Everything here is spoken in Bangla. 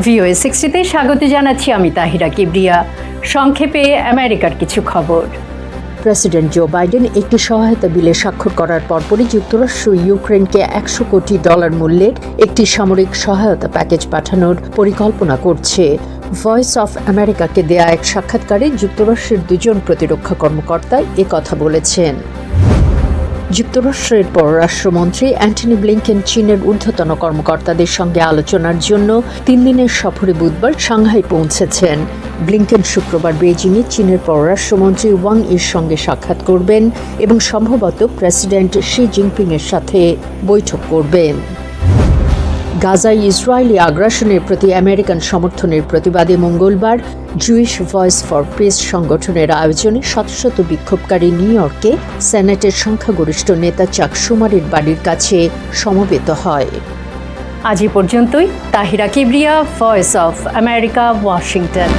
ভিওএ সিক্সটিতে স্বাগত জানাচ্ছি আমি তাহিরা কিবরিয়া। সংক্ষেপে আমেরিকার কিছু খবর। প্রেসিডেন্ট জো বাইডেন একটি সহায়তা বিলে স্বাক্ষর করার পরপরই যুক্তরাষ্ট্র ইউক্রেনকে একশো কোটি ডলার মূল্যের একটি সামরিক সহায়তা প্যাকেজ পাঠানোর পরিকল্পনা করছে। ভয়েস অফ আমেরিকাকে দেয়া এক সাক্ষাৎকারে যুক্তরাষ্ট্রের দুজন প্রতিরক্ষা কর্মকর্তা কথা বলেছেন। যুক্তরাষ্ট্রের পররাষ্ট্রমন্ত্রী অ্যান্টনি ব্লিংকেন চীনের ঊর্ধ্বতন কর্মকর্তাদের সঙ্গে আলোচনার জন্য তিন দিনের সফরে বুধবার সাংহাই পৌঁছেছেন। ব্লিংকেন শুক্রবার বেজিংয়ে চীনের পররাষ্ট্রমন্ত্রী ওয়াং ইর সঙ্গে সাক্ষাৎ করবেন এবং সম্ভবত প্রেসিডেন্ট শি জিনপিংয়ের সাথে বৈঠক করবেন। গাজায় ইসরায়েলি আগ্রাসনের প্রতি আমেরিকান সমর্থনের প্রতিবাদে মঙ্গলবার জুইশ ভয়েস ফর পিস সংগঠনের আয়োজনে শত শত বিক্ষোভকারী নিউ ইয়র্কে সেনেটের সংখ্যাগরিষ্ঠ নেতা চাক সুমারের বাড়ির কাছে সমবেত হয়। আজ এ পর্যন্তই। Tahira Kibria voice of America Washington